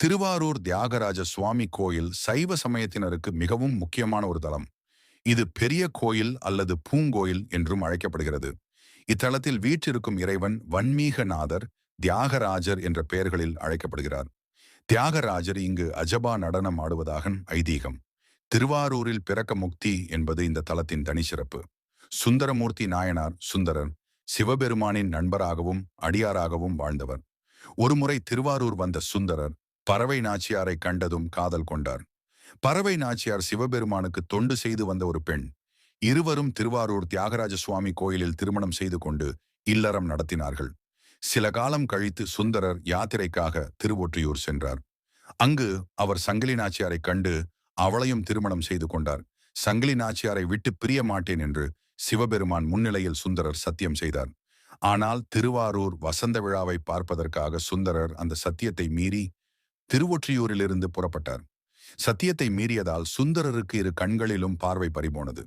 திருவாரூர் தியாகராஜ சுவாமி கோயில் சைவ சமயத்தினருக்கு மிகவும் முக்கியமான ஒரு தலம். இது பெரிய கோயில் அல்லது பூங்கோயில் என்றும் அழைக்கப்படுகிறது. இத்தலத்தில் வீற்றிருக்கும் இறைவன் வன்மீகநாதர் தியாகராஜர் என்ற பெயர்களில் அழைக்கப்படுகிறார். தியாகராஜர் இங்கு அஜபா நடனம் ஆடுவதாக ஐதீகம். திருவாரூரில் பிறக்க முக்தி என்பது இந்த தலத்தின் தனிச்சிறப்பு. சுந்தரமூர்த்தி நாயனார் சுந்தரர் சிவபெருமானின் நண்பராகவும் அடியாராகவும் வாழ்ந்தவர். ஒருமுறை திருவாரூர் வந்த சுந்தரர் பறவை நாச்சியாரை கண்டதும் காதல் கொண்டார். பறவை நாச்சியார் சிவபெருமானுக்கு தொண்டு செய்து வந்த ஒரு பெண் இருவரும் திருவாரூர் தியாகராஜ சுவாமி கோயிலில் திருமணம் செய்து கொண்டு இல்லறம் நடத்தினார்கள். சில காலம் கழித்து சுந்தரர் யாத்திரைக்காக திருவொற்றியூர் சென்றார். அங்கு அவர் சங்கிலி நாச்சியாரை கண்டு அவளையும் திருமணம் செய்து கொண்டார். சங்கிலி நாச்சியாரை விட்டு பிரிய மாட்டேன் என்று சிவபெருமான் முன்னிலையில் சுந்தரர் சத்தியம் செய்தார். ஆனால் திருவாரூர் வசந்த விழாவை பார்ப்பதற்காக சுந்தரர் அந்த சத்தியத்தை மீறி திருவொற்றியூரிலிருந்து புறப்பட்டார். சத்தியத்தை மீறியதால் சுந்தரருக்கு இரு கண்களிலும் பார்வை பறிபோனது.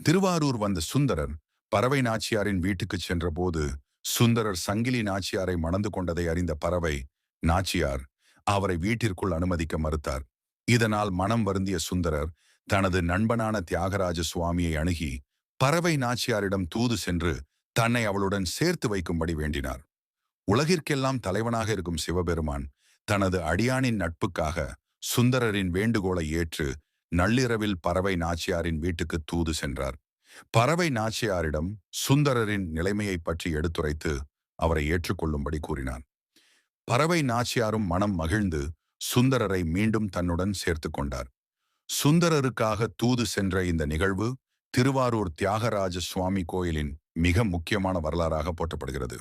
திருவாரூர் வந்த சுந்தரர் பறவை நாச்சியாரின் வீட்டுக்கு சென்றபோது சுந்தரர் சங்கிலி நாச்சியாரை மணந்து கொண்டதை அறிந்த பறவை நாச்சியார் அவரை வீட்டிற்குள் அனுமதிக்க மறுத்தார். இதனால் மனம் வருந்திய சுந்தரர் தனது நண்பனான தியாகராஜ சுவாமியை அணுகி பறவை நாச்சியாரிடம் தூது சென்று தன்னை அவளுடன் சேர்த்து வைக்கும்படி வேண்டினார். உலகிற்கெல்லாம் தலைவனாக இருக்கும் சிவபெருமான் தனது அடியானின் நட்புக்காக சுந்தரரின் வேண்டுகோளை ஏற்று நள்ளிரவில் பறவை நாச்சியாரின் வீட்டுக்கு தூது சென்றார். பறவை நாச்சியாரிடம் சுந்தரரின் நிலைமையை பற்றி எடுத்துரைத்து அவரை ஏற்றுக்கொள்ளும்படி கூறினார் பறவை நாச்சியாரும் மனம் மகிழ்ந்து சுந்தரரை மீண்டும் தன்னுடன் சேர்த்து கொண்டார். சுந்தரருக்காக தூது சென்ற இந்த நிகழ்வு திருவாரூர் தியாகராஜ சுவாமி கோயிலின் மிக முக்கியமான வரலாறாக போற்றப்படுகிறது.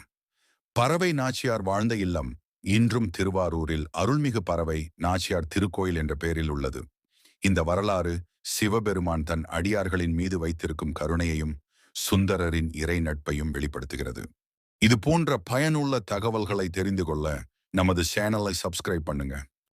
பறவை நாச்சியார் வாழ்ந்த இல்லம் இன்றும் திருவாரூரில் அருள்மிகு பறவை நாச்சியார் திருக்கோயில் என்ற பெயரில் உள்ளது. இந்த வரலாறு சிவபெருமான் தன் அடியார்களின் மீது வைத்திருக்கும் கருணையையும் சுந்தரரின் இறை நட்பையும் வெளிப்படுத்துகிறது. இது போன்ற பயனுள்ள தகவல்களை தெரிந்து கொள்ள நமது சேனலை சப்ஸ்கிரைப் பண்ணுங்க.